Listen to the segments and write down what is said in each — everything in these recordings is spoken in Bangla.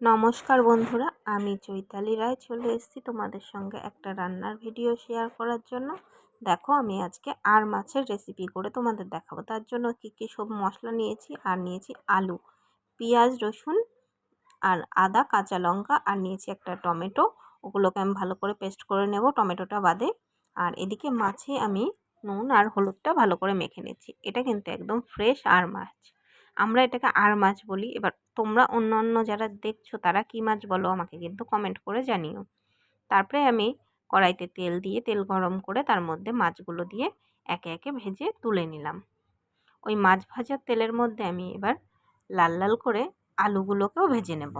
নমস্কার বন্ধুরা, আমি চৈতালি রায়। চলে এসেছি তোমাদের সঙ্গে একটা রান্নার ভিডিও শেয়ার করার জন্য। দেখো, আমি আজকে আর মাছের রেসিপি করে তোমাদের দেখাবো। তার জন্য কী কী সব মশলা নিয়েছি, আর নিয়েছি আলু, পেঁয়াজ, রসুন, আর আদা, কাঁচা লঙ্কা, আর নিয়েছি একটা টমেটো। ওগুলোকে আমি ভালো করে পেস্ট করে নেব টমেটোটা বাদে। আর এদিকে মাছে আমি নুন আর হলুদটা ভালো করে মেখে নিচ্ছি। এটা কিন্তু একদম ফ্রেশ আর মাছ। আমরা এটাকে আর মাছ বলি। এবার তোমরা অন্য অন্য যারা দেখছ, তারা কী মাছ বলো আমাকে কিন্তু কমেন্ট করে জানিও। তারপরে আমি কড়াইতে তেল দিয়ে তেল গরম করে তার মধ্যে মাছগুলো দিয়ে একে একে ভেজে তুলে নিলাম। ওই মাছ ভাজার তেলের মধ্যে আমি এবার লাল লাল করে আলুগুলোকেও ভেজে নেব।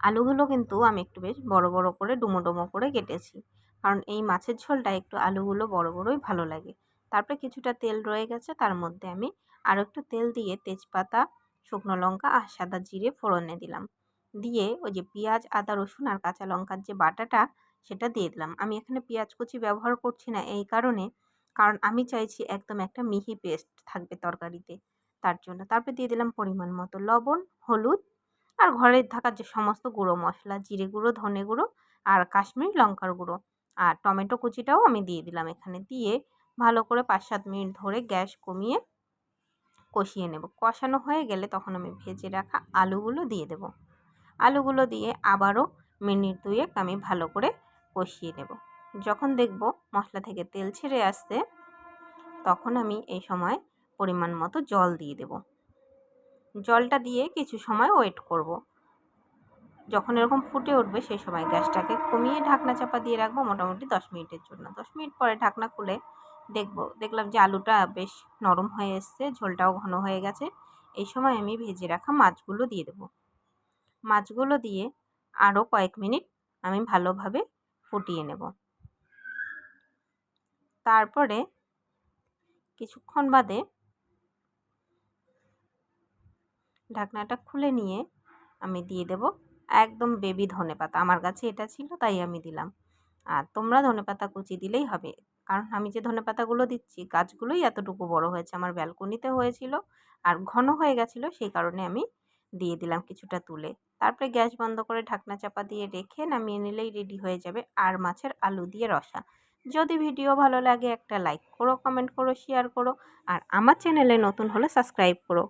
আলুগুলো কিন্তু আমি একটু বেশ বড় বড় করে ডুমো ডুমো করে কেটেছি। কারণ এই মাছের ঝোলটা একটু আলুগুলো বড় বড়ই ভালো লাগে। তারপরে কিছুটা তেল রয়ে গেছে, তার মধ্যে আমি আরও একটু তেল দিয়ে তেজপাতা, শুকনো লঙ্কা আর সাদা জিরে ফোড়নে দিলাম। দিয়ে ওই যে পেঁয়াজ, আদা, রসুন আর কাঁচা লঙ্কার যে বাটাটা, সেটা দিয়ে দিলাম। আমি এখানে পেঁয়াজ কুচি ব্যবহার করছি না এই কারণে, কারণ আমি চাইছি একদম একটা মিহি পেস্ট থাকবে তরকারিতে তার জন্য। তারপরে দিয়ে দিলাম পরিমাণ মতো লবণ, হলুদ আর ঘরের থাকার যে সমস্ত গুঁড়ো মশলা, জিরে গুঁড়ো, ধনে গুঁড়ো আর কাশ্মীরি লঙ্কার গুঁড়ো আর টমেটো কুচিটাও আমি দিয়ে দিলাম এখানে। দিয়ে ভালো করে পাঁচ সাত মিনিট ধরে গ্যাস কমিয়ে কষিয়ে নেব। কষানো হয়ে গেলে তখন আমি ভেজে রাখা আলুগুলো দিয়ে দেব। আলুগুলো দিয়ে আবারও মিনিট দুয়েক আমি ভালো করে কষিয়ে নেব। যখন দেখব মশলা থেকে তেল ছেড়ে আসতে তখন আমি এই সময় পরিমাণ মতো জল দিয়ে দেব। জলটা দিয়ে কিছু সময় ওয়েট করব। যখন এরকম ফুটে উঠবে সেই সময় গ্যাসটাকে কমিয়ে ঢাকনা চাপা দিয়ে রাখব মোটামুটি দশ মিনিটের জন্য। দশ মিনিট পরে ঢাকনা খুলে দেখব। দেখলাম যে আলুটা বেশ নরম হয়ে এসছে, ঝোলটাও ঘন হয়ে গেছে। এই সময় আমি ভেজে রাখা মাছগুলো দিয়ে দেব। মাছগুলো দিয়ে আরও কয়েক মিনিট আমি ভালোভাবে ফুটিয়ে নেব। তারপরে কিছুক্ষণ বাদে ঢাকনাটা খুলে নিয়ে আমি দিয়ে দেব একদম বেবি ধনে পাতা আমার কাছে এটা ছিল, তাই আমি দিলাম। আর তোমরা ধনে পাতা কুচি দিলেই হবে। কারণ আমি যে ধনে পাতাগুলো দিচ্ছি, গাছগুলোই এতটুকু বড় হয়েছে, আমার ব্যালকনিতে হয়েছিল আর ঘন হয়ে গেছিল, সেই কারণে আমি দিয়ে দিলাম কিছুটা তুলে। তারপরে গ্যাস বন্ধ করে ঢাকনা চাপা দিয়ে রেখে নামিয়ে নিলেই রেডি হয়ে যাবে আর মাছের আলু দিয়ে রসা। যদি ভিডিও ভালো লাগে একটা লাইক করো, কমেন্ট করো, শেয়ার করো আর আমার চ্যানেলে নতুন হলে সাবস্ক্রাইব করো।